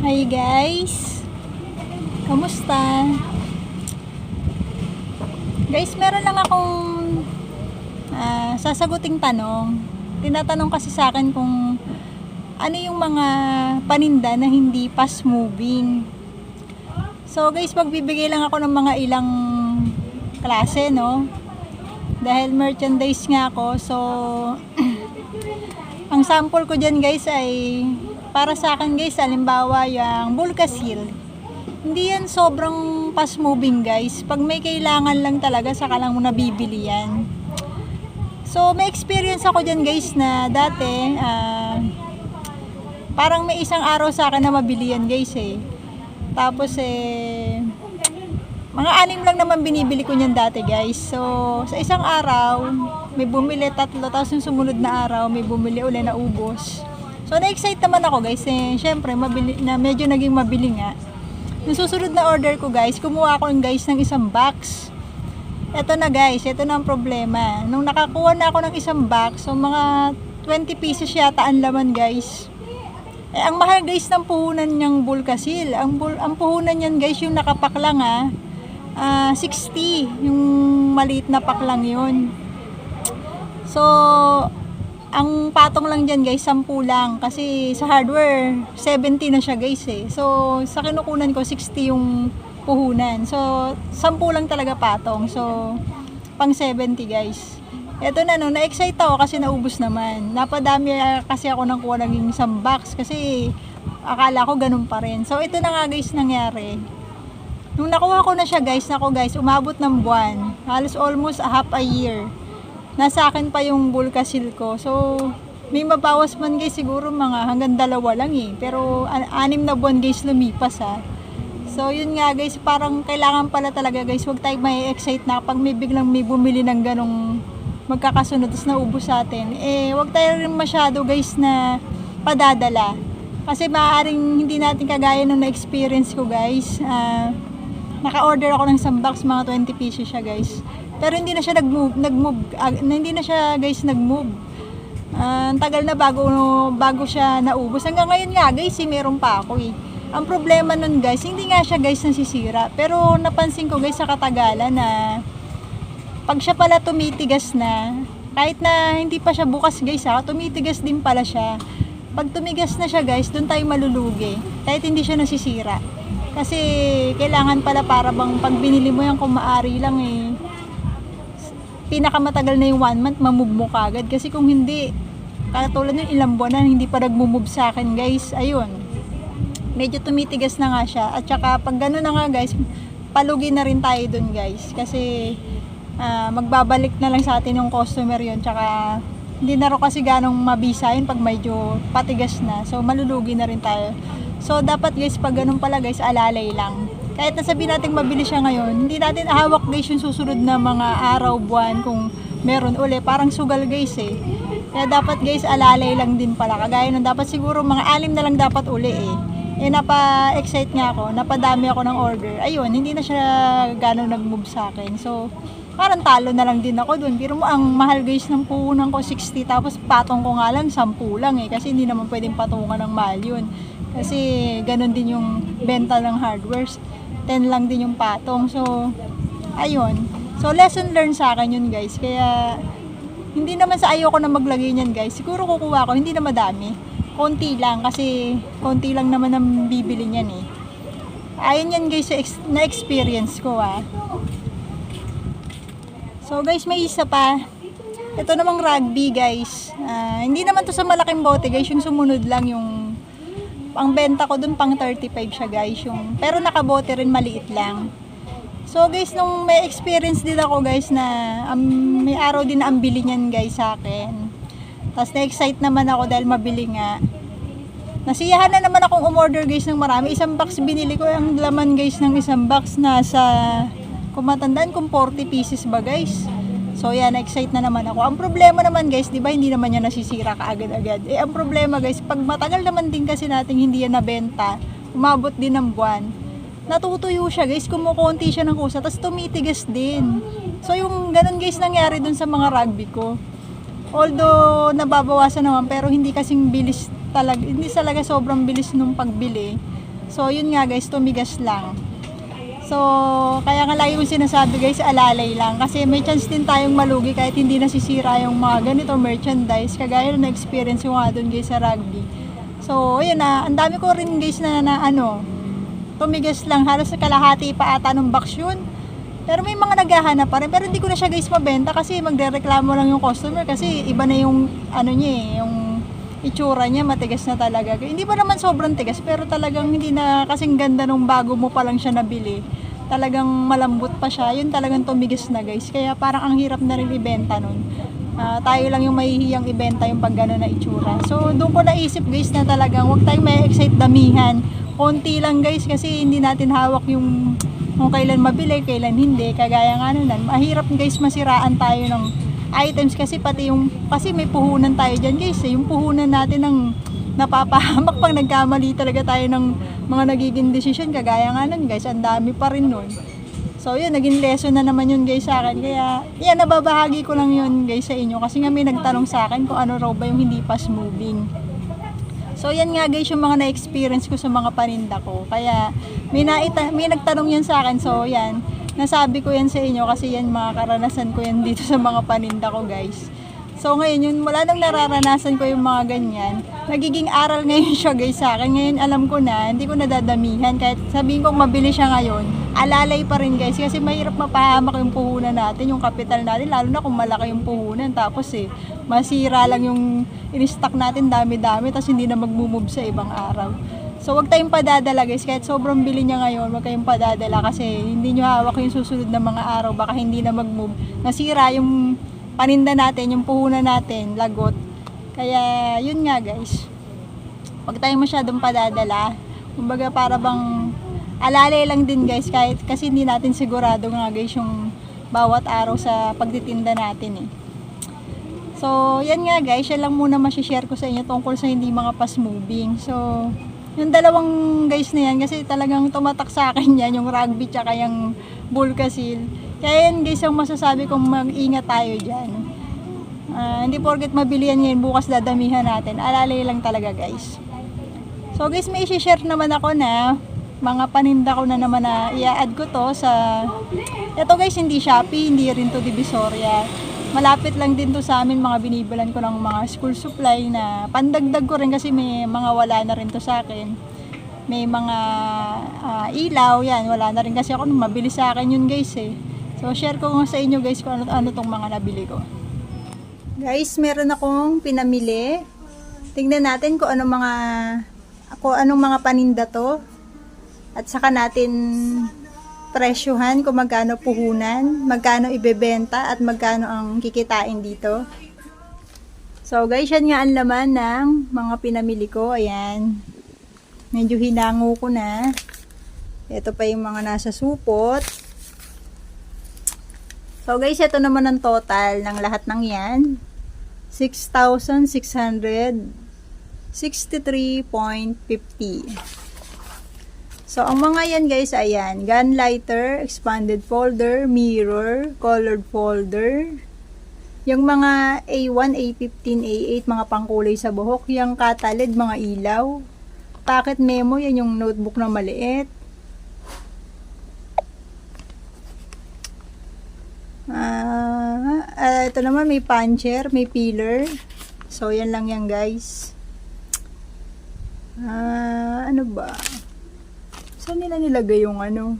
Hi guys! Kamusta? Guys, meron lang akong ah, sasaguting tanong. Tinatanong kasi sa akin kung ano yung mga paninda na hindi fast moving. So guys, magbibigay lang ako ng mga ilang klase, no? Dahil merchandise nga ako, so ang sample ko dyan guys ay para sa akin guys, halimbawa yung Bulkasil. Hindi yan sobrang fast moving guys. Pag may kailangan lang talaga, saka lang mo nabibili yan. So may experience ako dyan guys na dati, ah, parang may isang araw sa akin na mabili yan guys eh. Tapos eh, mga anim lang naman binibili ko niyan dati guys. So, sa isang araw, may bumili tatlo, tapos yung sumunod na araw, may bumili uli na ubos. So, na-excite naman ako guys. Eh, syempre, mabili, na medyo naging mabili nga. Yung susunod na order ko guys, kumuha ng guys ng isang box. Ito na guys, ito na ang problema. Nung nakakuha na ako ng isang box, so mga 20 pieces yata ang laman guys. Eh, ang mahal guys ng puhunan niyang bulkasil. Ang, bul ang puhunan niyan guys, yung nakapaklang ah, ah, 60. Yung maliit na paklang yun. So, ang patong lang dyan guys, 10 lang. Kasi sa hardware, 70 na siya guys eh. So, sa kinukunan ko, 60 yung puhunan. So, 10 lang talaga patong. So, pang 70 guys. Ito na no, na-excite ako kasi naubos naman. Napadami ah, kasi ako ng kuha ng isang box kasi akala ko ganun pa rin. So, ito na nga guys nangyari. Nung nakuha ko na siya guys, nako guys, umabot ng buwan. Halos almost a half a year. Nasa akin pa yung bulkasil ko. So, may mabawas man guys siguro mga hanggang dalawa lang eh. Pero an- anim na buwan guys lumipas ha. So, yun nga guys, parang kailangan pala talaga guys, huwag tayo may excite na pag may biglang may bumili ng ganong magkakasunod tapos naubos sa atin. Eh, huwag tayo rin masyado guys na padadala. Kasi maaaring hindi natin kagaya nung na-experience ko guys. Ah, naka-order ako ng isang box, mga 20 pieces siya guys. Pero hindi na siya nag-move, nag-move, ah, hindi na siya guys nag-move. Ah, ang tagal na bago bago siya naubos. Hanggang ngayon nga guys, eh, meron pa ako eh. Ang problema nun guys, hindi nga siya guys nasisira. Pero napansin ko guys sa katagalan na pag siya pala tumitigas na, kahit na hindi pa siya bukas guys ha, tumitigas din pala siya. Pag tumigas na siya guys, doon tayo malulugi. Kahit hindi siya nasisira. Kasi kailangan pala para bang pag binili mo yan kung maari lang eh, pinakamatagal na yung one month, mamove mo kagad. Kasi kung hindi, katulad ng ilang buwan na hindi pa nag-move sa akin guys, ayun. Medyo tumitigas na nga siya. At saka pag gano'n na nga guys, palugi na rin tayo dun guys. Kasi ah, magbabalik na lang sa atin yung customer yon Tsaka hindi na rin kasi ganong mabisa yun pag medyo patigas na. So malulugi na rin tayo. So dapat guys, pag ganun pala guys, alalay lang. Kahit na sabihin natin mabili siya ngayon, hindi natin hawak guys yung susunod na mga araw, buwan kung meron uli. Parang sugal guys eh. Kaya dapat guys, alalay lang din pala. Kagaya nun, dapat siguro mga alim na lang dapat uli eh. Eh, napa-excite nga ako, napadami ako ng order. Ayun, hindi na siya gano'ng nag-move sa akin. So, parang talo na lang din ako dun. Pero mo, ang mahal guys ng puhunan ko 60, tapos patong ko nga lang 10 lang eh. Kasi hindi naman pwedeng patungan ng mahal yun. Kasi ganun din yung benta ng hardwares. 10 lang din yung patong. So, ayun. So, lesson learned sa akin yun guys. Kaya, hindi naman sa ayoko na maglagay niyan guys. Siguro kukuha ko, hindi na madami. Konti lang kasi konti lang naman ang bibili niyan eh. Ayun yan guys na-experience ko ah. So guys, may isa pa. Ito namang rugby guys. Ah, hindi naman to sa malaking bote guys, yung sumunod lang yung ang benta ko dun pang 35 siya guys. Yung, pero nakabote rin maliit lang. So guys, nung may experience din ako guys na um, may araw din ang bili niyan guys sa akin. Tapos na-excite naman ako dahil mabili nga. Nasiyahan na naman akong umorder guys ng marami. Isang box binili ko. Ang laman guys ng isang box nasa, kung matandaan kung 40 pieces ba guys. So yan, na-excite na naman ako. Ang problema naman guys, di ba hindi naman yan nasisira kaagad-agad. Eh ang problema guys, pag matagal naman din kasi nating hindi yan nabenta, umabot din ng buwan, natutuyo siya guys, kumukunti siya ng kusa, tapos tumitigas din. So yung ganun guys nangyari dun sa mga rugby ko. Although nababawasan naman pero hindi kasing bilis talaga, hindi talaga sobrang bilis nung pagbili. So, yun nga guys, tumigas lang. So, kaya nga lagi kong sinasabi guys, alalay lang. Kasi may chance din tayong malugi kahit hindi nasisira yung mga ganito merchandise. Kagaya na experience ko nga doon guys sa rugby. So, ayun na, ang dami ko rin guys na, na ano, tumigas lang. Halos sa kalahati pa ata ng box yun. Pero may mga naghahanap pa rin. Pero hindi ko na siya guys mabenta kasi magre-reklamo lang yung customer kasi iba na yung ano niya eh, yung itsura niya matigas na talaga. Hindi pa naman sobrang tigas pero talagang hindi na kasing ganda nung bago mo pa lang siya nabili. Talagang malambot pa siya. Yun talagang tumigas na guys. Kaya parang ang hirap na rin ibenta nun. Ah, tayo lang yung mahihiyang ibenta yung pag na itsura. So doon ko naisip guys na talagang huwag tayong may excite damihan. Konti lang guys kasi hindi natin hawak yung kung kailan mabili, kailan hindi. Kagaya nga nun, mahirap guys masiraan tayo ng items kasi pati yung, kasi may puhunan tayo dyan guys. Eh. Yung puhunan natin ng napapahamak pag nagkamali talaga tayo ng mga nagiging decision. Kagaya nga nun guys, ang dami pa rin nun. So yun, naging lesson na naman yun guys sa akin. Kaya yan, nababahagi ko lang yun guys sa inyo. Kasi nga may nagtanong sa akin kung ano raw ba yung hindi fast moving. So yan nga guys yung mga na-experience ko sa mga paninda ko. Kaya may, naita, may nagtanong yan sa akin. So yan, nasabi ko yan sa inyo kasi yan mga karanasan ko yan dito sa mga paninda ko guys. So ngayon yun, wala nang nararanasan ko yung mga ganyan. Nagiging aral ngayon siya guys sa akin. Ngayon alam ko na, hindi ko nadadamihan. Kahit sabihin kong mabili siya ngayon, alalay pa rin guys. Kasi mahirap mapahamak yung puhunan natin, yung kapital natin. Lalo na kung malaki yung puhunan. Tapos eh, masira lang yung in-stock natin dami-dami. Tapos hindi na mag-move sa ibang araw. So, wag tayong padadala guys. Kahit sobrang bili niya ngayon, wag kayong padadala kasi hindi nyo hawak yung susunod na mga araw. Baka hindi na mag-move. Nasira yung paninda natin, yung puhunan natin, lagot. Kaya, yun nga guys. Wag tayong masyadong padadala. Kumbaga para bang alalay lang din guys kahit kasi hindi natin sigurado nga guys yung bawat araw sa pagtitinda natin eh. So, yan nga guys, yan lang muna masishare ko sa inyo tungkol sa hindi mga fast moving. So, yung dalawang guys na yan, kasi talagang tumatak sa akin yan, yung rugby tsaka yung bulkasil. Kaya yan guys, ang masasabi kong mag-ingat tayo dyan. Ah, hindi porket mabili yan ngayon, bukas dadamihan natin. Alalay lang talaga guys. So guys, may share naman ako na mga paninda ko na naman na i-add ko to sa... Ito guys, hindi Shopee, hindi rin to Divisoria. Malapit lang din to sa amin, mga binibilan ko ng mga school supply na pandagdag ko rin kasi may mga wala na rin to sa akin. May mga ah, ilaw, yan, wala na rin kasi ako, mabili sa akin yun guys eh. So share ko sa inyo guys kung ano, ano tong mga nabili ko. Guys, meron akong pinamili. Tingnan natin kung ano mga kung anong mga paninda to. At saka natin presyuhan kung magkano puhunan, magkano ibebenta at magkano ang kikitain dito. So guys, yan nga ang laman ng mga pinamili ko. Ayan. Medyo hinango ko na. Ito pa yung mga nasa supot. So guys, ito naman ang total ng lahat ng yan. 6,663.50. So, ang mga yan guys, ayan. Gun lighter, expanded folder, mirror, colored folder. Yung mga A1, A15, A8, mga pangkulay sa buhok. Yung catalid, mga ilaw. Pocket memo, yan yung notebook na maliit. Ah, ah, ito naman may puncher, may peeler. So, yan lang yan guys. Ah, ano ba? Saan nila nilagay yung ano?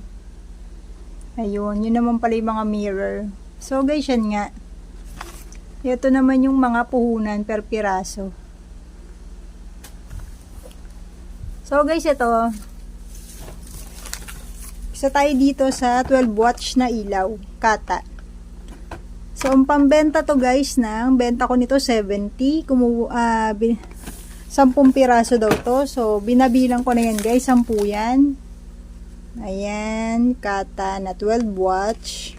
Ayun, yun naman pala yung mga mirror. So guys, yan nga. Ito naman yung mga puhunan per piraso. So guys, ito. Isa tayo dito sa 12 watch na ilaw. Kata. So, ang pambenta to guys na, benta ko nito 70. Kumu ah, bin- 10 piraso daw to. So, binabilang ko na yan guys. 10 yan. Ayan, kata na 12 watch.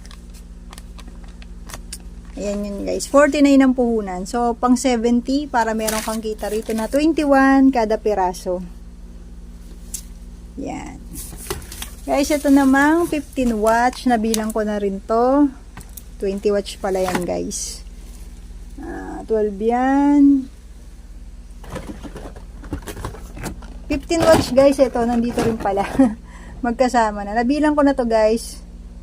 Ayan yun guys. 49 ang puhunan. So, pang 70 para meron kang kita rito na 21 kada piraso. Yan. Guys, ito namang 15 watch. Nabilang ko na rin to. 20 watch pala yan guys. Ah, 12 yan. 15 watch guys, ito, nandito rin pala. Magkasama na. Nabilang ko na to guys.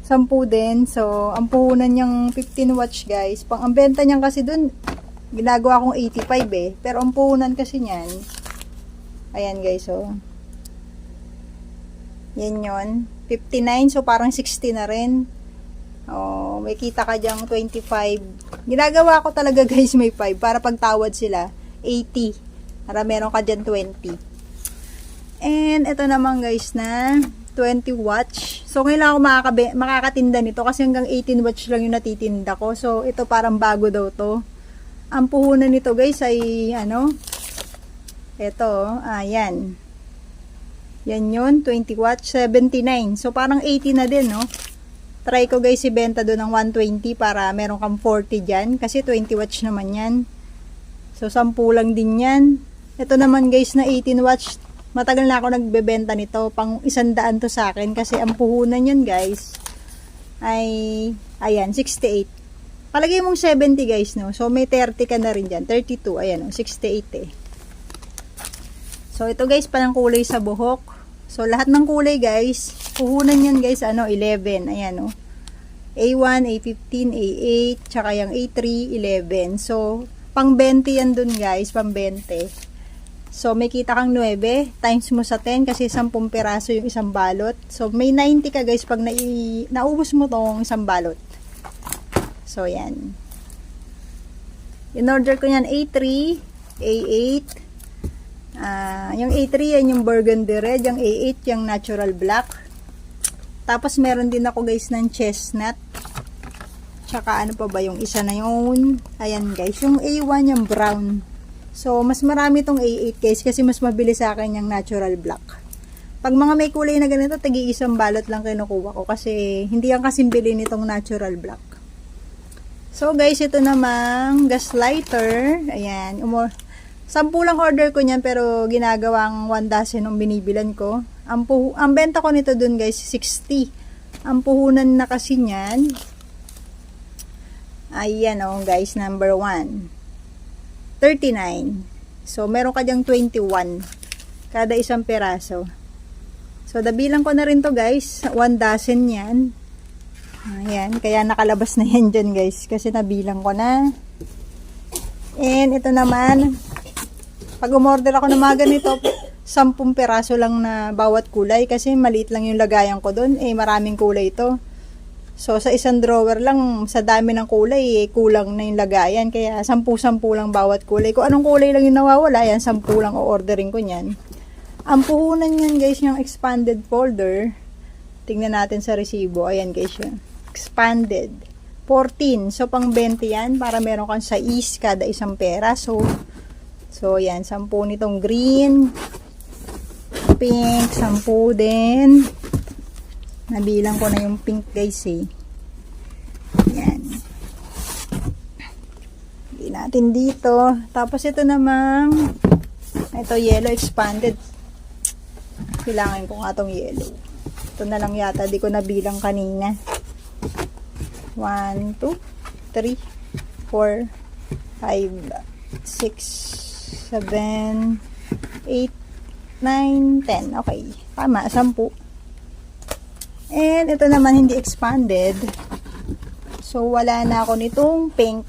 10 din. So, ang puhunan niyang 15 watch guys. Pang ang benta niyan kasi dun, ginagawa kong 85 eh. Pero ang puhunan kasi niyan, ayan guys, oh. Yan yon 59, so parang 60 na rin. Oh, may kita ka dyang 25. Ginagawa ko talaga guys may 5 para pagtawad sila 80. Para meron ka dyan 20. And ito naman guys na 20 watch. So ngayon lang ako makakatinda nito kasi hanggang 18 watch lang yung natitinda ko. So ito parang bago daw to. Ang puhunan nito guys ay ano? Ito, ayan. Yan yun, 20 watts, 79. So, parang 80 na din, no? Try ko guys, ibenta doon ng 120 para meron kang 40 dyan. Kasi 20 watts naman yan. So, 10 lang din yan. Ito naman guys na 18 watts. Matagal na ako nagbebenta nito. Pang isandaan to sa akin. Kasi ang puhunan yun guys ay, ayan, 68. Palagay mong 70 guys, no? So, may 30 ka na rin dyan. 32, ayan, no? 68 eh. So, ito guys, parang kulay sa buhok. So, lahat ng kulay guys, puhunan yan guys, ano, 11. Ayan, oh. A1, A15, A8, tsaka yung A3, 11. So, pang 20 yan dun guys, pang 20. So, may kita kang 9, times mo sa 10 kasi 10 piraso yung isang balot. So, may 90 ka guys pag nai naubos mo tong isang balot. So, yan. In-order ko yan A3, A8, Ah, yung A3 yan yung burgundy red, yung A8 yung natural black. Tapos meron din ako guys ng chestnut. Tsaka ano pa ba yung isa na yun? Ayan guys, yung A1 yung brown. So, mas marami tong A8 guys kasi mas mabilis sa akin yung natural black. Pag mga may kulay na ganito, tagi isang balot lang kinukuha ko kasi hindi yan kasing bili nitong natural black. So guys, ito namang gaslighter. Ayan, umor Sampu lang order ko niyan pero ginagawang 1 dozen ang binibilan ko. Ang, ang benta ko nito dun guys, 60. Ang puhunan na kasi niyan, ayan oh guys, number 1. 39. So, meron ka dyang 21 kada isang peraso. So, dabilang ko na rin to guys. 1 dozen yan. Ayan, kaya nakalabas na yan dyan guys. Kasi nabilang ko na. And ito naman, pag umorder ako ng mga ganito, 10 peraso lang na bawat kulay kasi maliit lang yung lagayan ko doon. Eh, maraming kulay ito. So, sa isang drawer lang, sa dami ng kulay, eh, kulang na yung lagayan. Kaya, 10-10 lang bawat kulay. Kung anong kulay lang yung nawawala, yan, 10 lang o-ordering ko niyan. Ang puhunan niyan, guys, yung expanded folder. Tingnan natin sa resibo. Ayan, guys, yun. Expanded. 14. So, pang 20 yan para meron kang sa is kada isang pera. So, So, yan. Sampu nitong green. Pink. Sampu din. Nabilang ko na yung pink guys eh. Yan. Hindi natin dito. Tapos ito namang ito yellow expanded. Kailangan ko nga tong yellow. Ito na lang yata. Di ko nabilang kanina. 1, 2, 3, 4, 5, 6, 7, 8, 9, 10. Okay. Tama, 10. And ito naman hindi expanded. So, wala na ako nitong pink.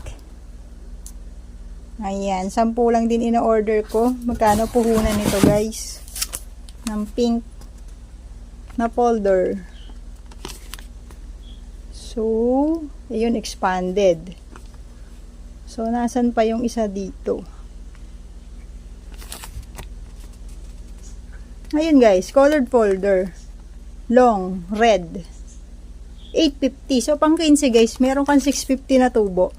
Ayan, 10 lang din ino-order ko. Magkano puhunan nito, guys? Ng pink na folder. So, ayun, expanded. So, nasan pa yung isa dito? Ayun guys, colored folder. Long, red. 850. So, pang 15 guys, meron kang 650 na tubo.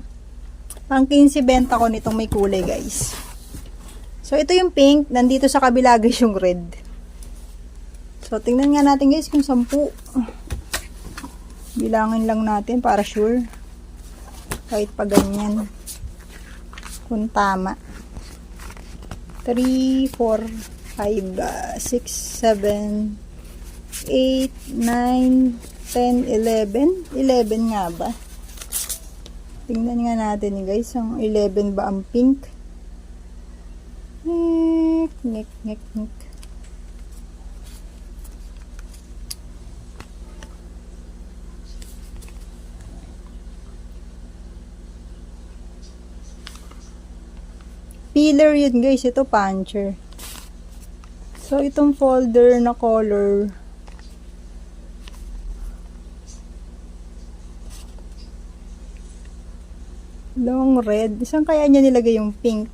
Pang 15 benta ko nitong may kulay guys. So, ito yung pink. Nandito sa kabila guys yung red. So, tingnan nga natin guys kung 10. Bilangin lang natin para sure. Kahit pa ganyan. Kung tama. 3, 4, 5, 6, 7, 8, 9, 10, 11. 11 nga ba? Tingnan nga natin guys. Ang 11 ba ang pink? Ngek, ngek, ngek, ngek. Peeler yun guys. Ito puncher. So, itong folder na color Red. Isang kaya niya nilagay yung pink?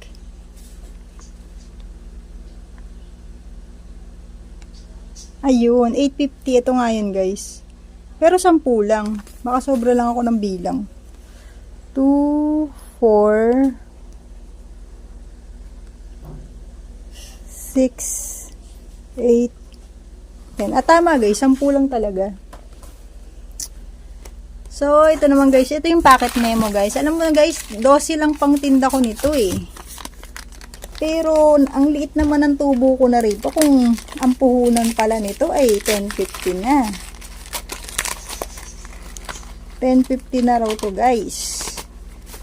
Ayun, 850. Ito nga yun, guys. Pero 10 lang. Baka sobra lang ako ng bilang. 2, 4, 6, 8, 10. Ah, tama guys. 10 lang talaga. So, ito naman guys. Ito yung packet memo guys. Alam mo na guys, 12 lang pang tinda ko nito eh. Pero, ang liit naman ng tubo ko na rito kung ang puhunan pala nito ay 10.50 na. 10.50 na raw to guys.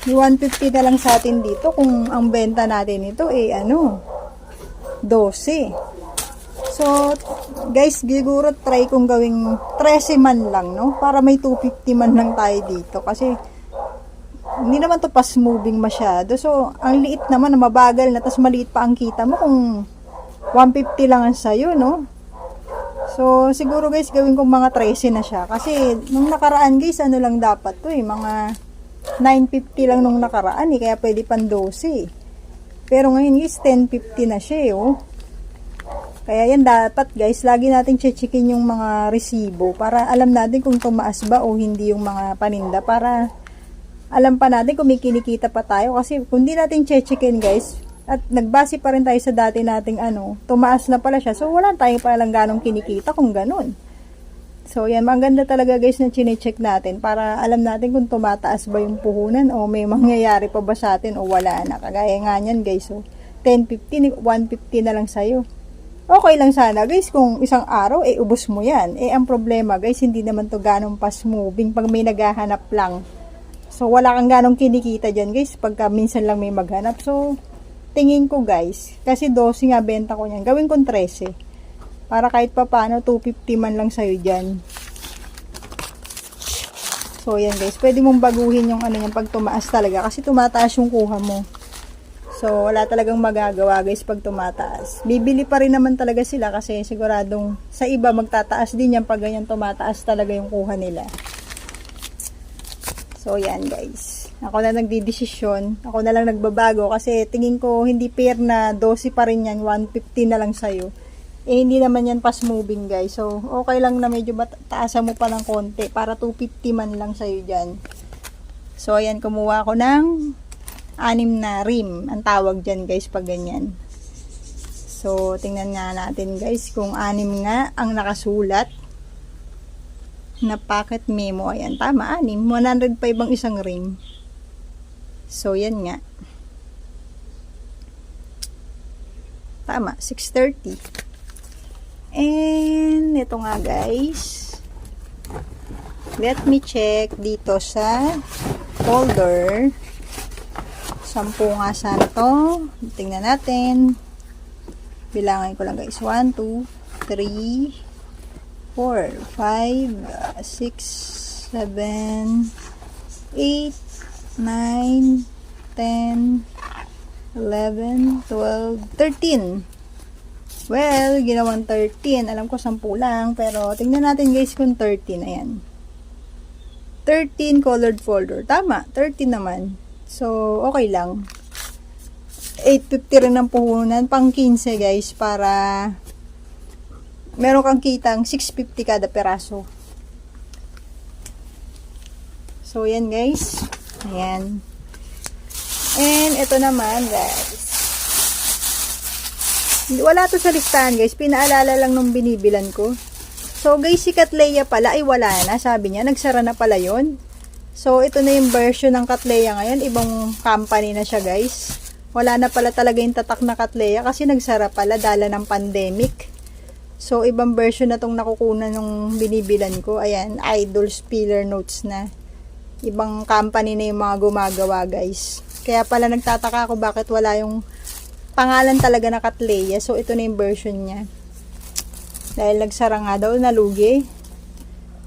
May 150 na lang sa atin dito kung ang benta natin ito ay ano, 12. So, guys, siguro try kong gawing 13 man lang, no? Para may 250 man lang tayo dito. Kasi, hindi naman to fast moving masyado. So, ang liit naman, na mabagal na, tas maliit pa ang kita mo kung 150 lang ang sayo, no? So, siguro guys, gawin kong mga 13 na siya. Kasi, nung nakaraan guys, ano lang dapat to eh, mga 950 lang nung nakaraan eh, kaya pwede pang 12 eh. Pero ngayon guys, 1050 na siya eh, oh. Kaya yan dapat guys, lagi nating checkin yung mga resibo para alam natin kung tumaas ba o hindi yung mga paninda para alam pa natin kung may kinikita pa tayo kasi kung di natin checkin guys at nagbase pa rin tayo sa dati nating ano, tumaas na pala siya. So wala tayong palang ganong kinikita kung ganun. So yan, maganda talaga guys na chine-check natin para alam natin kung tumataas ba yung puhunan o may mangyayari pa ba sa atin o wala na. Kagaya nga niyan guys, so 10.50, 150 na lang sa'yo okay lang sana guys kung isang araw eh ubos mo yan. Eh ang problema guys hindi naman to ganong fast moving pag may naghahanap lang. So wala kang ganong kinikita dyan guys pagka minsan lang may maghanap. So tingin ko guys kasi 12 nga benta ko niyan. Gawin kong 13. Para kahit pa paano 250 man lang sa'yo dyan. So yan guys pwede mong baguhin yung ano yung pag tumaas talaga kasi tumataas yung kuha mo. So, wala talagang magagawa guys pag tumataas. Bibili pa rin naman talaga sila kasi siguradong sa iba magtataas din yan pag ganyan tumataas talaga yung kuha nila. So, yan guys. Ako na nagdidesisyon. Ako na lang nagbabago kasi tingin ko hindi fair na 12 pa rin yan. 150 na lang sa'yo. Eh, hindi naman yan fast moving guys. So, okay lang na medyo taasan mo pa ng konti para 250 man lang sa'yo dyan. So, ayan, kumuha ko ng anim na rim ang tawag dyan guys pag ganyan. So tingnan nga natin guys kung anim nga ang nakasulat na packet memo. Ayan tama anim. 105 ang isang rim. So yan nga. Tama 630 and ito nga guys. Let me check dito sa folder Sampu nga sana to. Tingnan natin. Bilangin ko lang guys. 1, 2, 3, 4, 5, 6, 7, 8, 9, 10, 11, 12, 13. Well, ginawang 13. Alam ko 10 lang. Pero, tingnan natin guys kung 13. Ayan. 13 colored folder. Tama, 13 naman. So, okay lang. 850 rin ang puhunan. Pang 15 guys, para meron kang kitang 650 kada peraso. So, yan guys. Ayan. And, ito naman guys. Wala to sa listahan guys. Pinaalala lang nung binibilan ko. So, guys, si Katleya pala ay wala na. Sabi niya, nagsara na pala yon So, ito na yung version ng Katleya ngayon. Ibang company na siya, guys. Wala na pala talaga yung tatak na Katleya kasi nagsara pala dala ng pandemic. So, ibang version na tong nakukunan nung binibilan ko. Ayan, Idol Spiller Notes na. Ibang company na yung mga gumagawa, guys. Kaya pala nagtataka ako bakit wala yung pangalan talaga na Katleya. So, ito na yung version niya. Dahil nagsara nga daw, nalugi.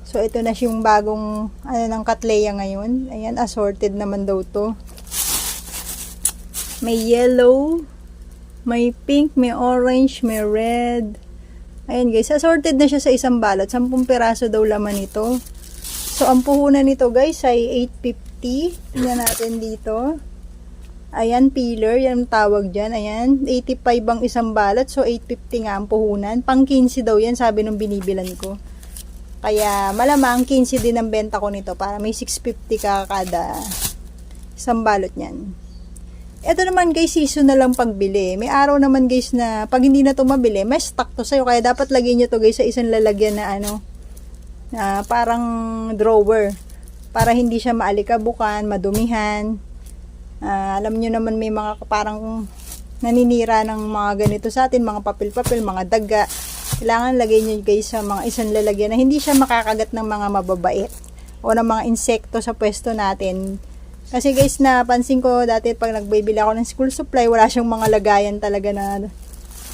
So, ito na yung bagong, ano, ng Katleya ngayon. Ayan, assorted naman daw to. May yellow, may pink, may orange, may red. Ayan guys, assorted na siya sa isang balot. 10 piraso daw laman ito. So, ang puhunan nito guys ay 850. Tingnan natin dito. Ayan, peeler. Yan ang tawag dyan. Ayan, 85 ang isang balot. So, 850 nga ang puhunan. Pang 15 daw yan, sabi nung binibilan ko. Kaya, malamang 15 din ang benta ko nito para may 650 ka kada isang balot niyan. Ito naman guys, season na lang pagbili. May araw naman guys na pag hindi na ito mabili, may stock to sa'yo. Kaya dapat lagyan nyo to guys sa isang lalagyan na ano, na parang drawer. Para hindi siya maalikabukan, madumihan. Ah, alam nyo naman may mga parang naninira ng mga ganito sa atin, mga papel-papel, mga daga. Kailangan lagay nyo guys sa mga isang lalagyan na hindi siya makakagat ng mga mababait o ng mga insekto sa pwesto natin. Kasi guys, napansin ko dati pag nagbibili ako ng school supply, wala siyang mga lagayan talaga na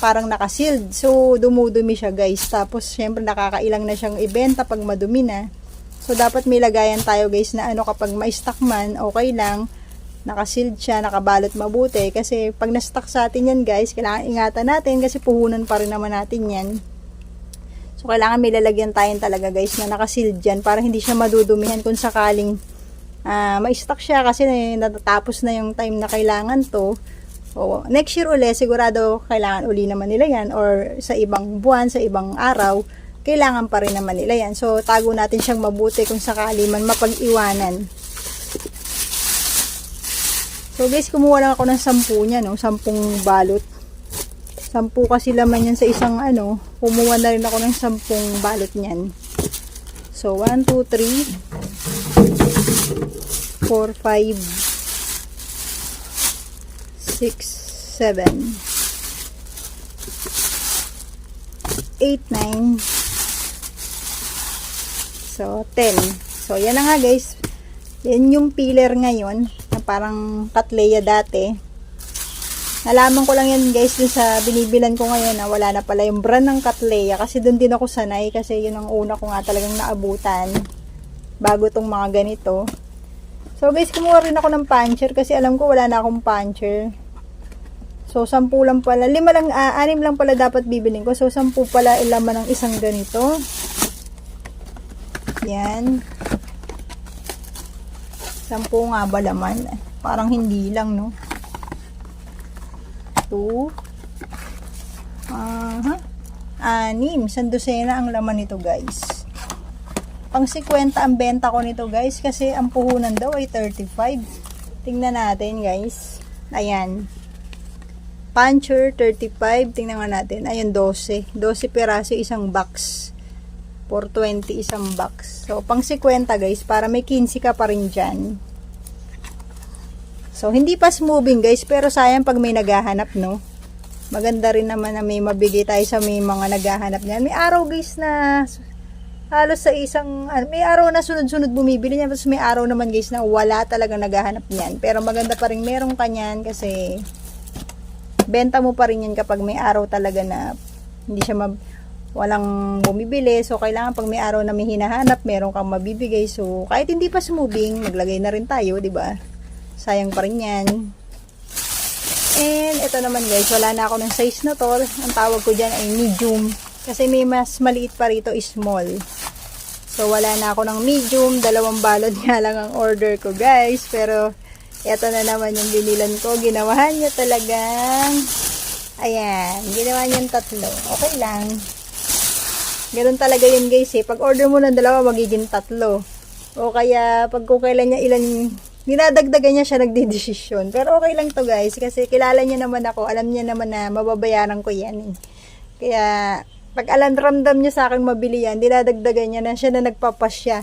parang nakasealed. So, dumudumi siya guys. Tapos, syempre nakakailang na siyang ibenta pag madumi na. So, dapat may lagayan tayo guys na ano kapag ma-stock man, okay lang. Nakasealed siya, nakabalot mabuti. Kasi pag na-stock sa atin yan guys, kailangan ingatan natin kasi puhunan pa rin naman natin yan. So, kailangan may lalagyan tayo talaga guys na nakasealed dyan para hindi siya madudumihan kung sakaling ah ma-stock siya kasi natatapos na yung time na kailangan to. O, next year uli, sigurado kailangan uli naman nila yan or sa ibang buwan, sa ibang araw, kailangan pa rin naman nila yan. So, tago natin siyang mabuti kung sakali man mapag-iwanan. So, guys, kumuha lang ako ng sampu niya, no? Sampung balot. Sampu kasi laman yan sa isang ano. Kumuha na rin ako ng sampung balot niyan. So, 1, 2, 3, 4, 5, 6, 7, 8, 9, so 10. So, yan na nga guys. Yan yung pillar ngayon na parang katleya dati. Nalaman ko lang yan guys dun sa binibilan ko ngayon na wala na pala yung brand ng Katleya kasi dun din ako sanay kasi yun ang una ko nga talagang naabutan bago tong mga ganito. So guys, kumuha rin ako ng puncher kasi alam ko wala na akong puncher. So, sampu lang pala. Lima lang, ah, anim lang pala dapat bibilin ko. So, sampu pala ilaman ng isang ganito. Yan. Sampu nga ba laman? Parang hindi lang, no? Two. Aha. Anim. Sandosena ang laman nito, guys. Pang 50 ang benta ko nito, guys. Kasi ang puhunan daw ay 35. Tingnan natin, guys. Ayan. Puncher, 35. Tingnan nga natin. Ayun, 12. 12 peraso isang box. 420 isang box. So, pang 50 guys, para may 15 ka pa rin dyan. So, hindi pa moving guys, pero sayang pag may naghahanap, no? Maganda rin naman na may mabigay tayo sa may mga naghahanap niyan. May araw guys na halos sa isang, ano, may araw na sunod-sunod bumibili niyan, tapos may araw naman guys na wala talagang naghahanap niyan. Pero maganda pa rin merong kanyan kasi benta mo pa rin yan kapag may araw talaga na hindi siya mab walang bumibili. So, kailangan pag may araw na may hinahanap, meron kang mabibigay. So, kahit hindi pa moving, maglagay na rin tayo, di ba? Sayang pa rin yan. And, ito naman guys, wala na ako ng size na to. Ang tawag ko dyan ay medium. Kasi may mas maliit pa rito, small. So, wala na ako ng medium. Dalawang balot nga lang ang order ko guys. Pero, ito na naman yung binilan ko. Ginawahan niya talagang, ayan, ginawa niya tatlo. Okay lang. Ganun talaga yun guys eh. Pag order mo ng dalawa, magiging tatlo. O kaya, pag kung kailan niya ilan, dinadagdagan niya siya nagdidesisyon. Pero okay lang to guys. Kasi kilala niya naman ako. Alam niya naman na mababayaran ko yan eh. Kaya, pag alam ramdam niya sa akin mabili yan, dinadagdagan niya na siya na nagpapasya.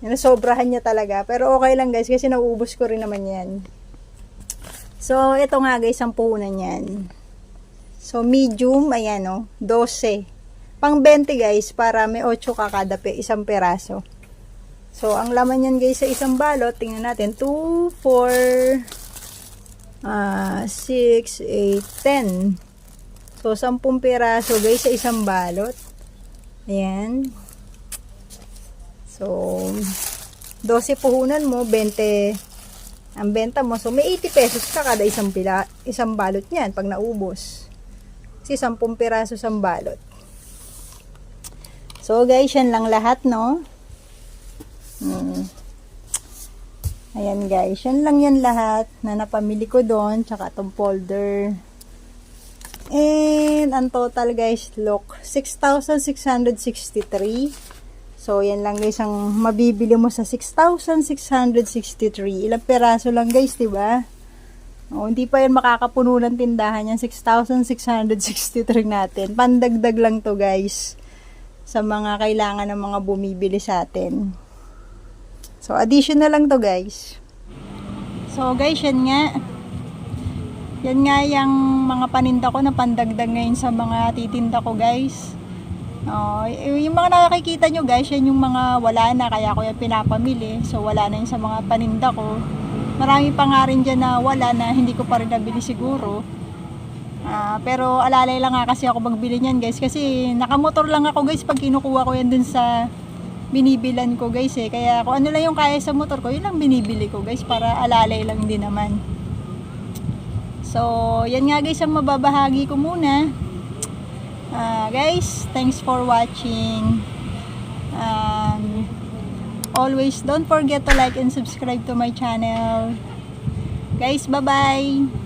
Nasobrahan niya talaga. Pero okay lang guys, kasi nauubos ko rin naman yan. So, ito nga guys, ang puhunan yan. So, medium, ayan o, 12. Pang 20 guys, para may 8 ka kada pe, isang peraso. So, ang laman yan guys sa isang balot, tingnan natin, 2, 4, ah 6, 8, 10. So, 10 peraso guys sa isang balot. Ayan. So, 12 puhunan mo, 20 ang benta mo. So, may 80 pesos ka kada isang, pila, isang balot niyan pag naubos. Kasi 10 piraso isang balot. So, guys, yan lang lahat, no? Hmm. Ayan, guys. Yan lang yan lahat na napamili ko doon. Tsaka itong folder. And, ang total, guys, look, 6,663. So, yan lang guys ang mabibili mo sa 6,663. Ilang peraso lang guys, di ba? O, hindi pa yan makakapuno ng tindahan yan. 6,663 natin. Pandagdag lang to guys sa mga kailangan ng mga bumibili sa atin. So, additional lang to guys. So, guys, yan nga. Yan nga yung mga paninda ko na pandagdag ngayon sa mga titinda ko guys. Oh, yung mga nakikita nyo guys, yan yung mga wala na kaya ko yung pinapamili. So wala na yun sa mga paninda ko. Marami pa nga rin dyan na wala na hindi ko pa rin nabili siguro. Ah, pero alalay lang nga kasi ako magbili niyan guys kasi nakamotor lang ako guys pag kinukuha ko yan dun sa binibilan ko guys eh. Kaya kung ano lang yung kaya sa motor ko, yun lang binibili ko guys para alalay lang din naman. So, yan nga guys ang mababahagi ko muna. Ah, guys, thanks for watching. Um, always don't forget to like and subscribe to my channel. Guys, bye-bye.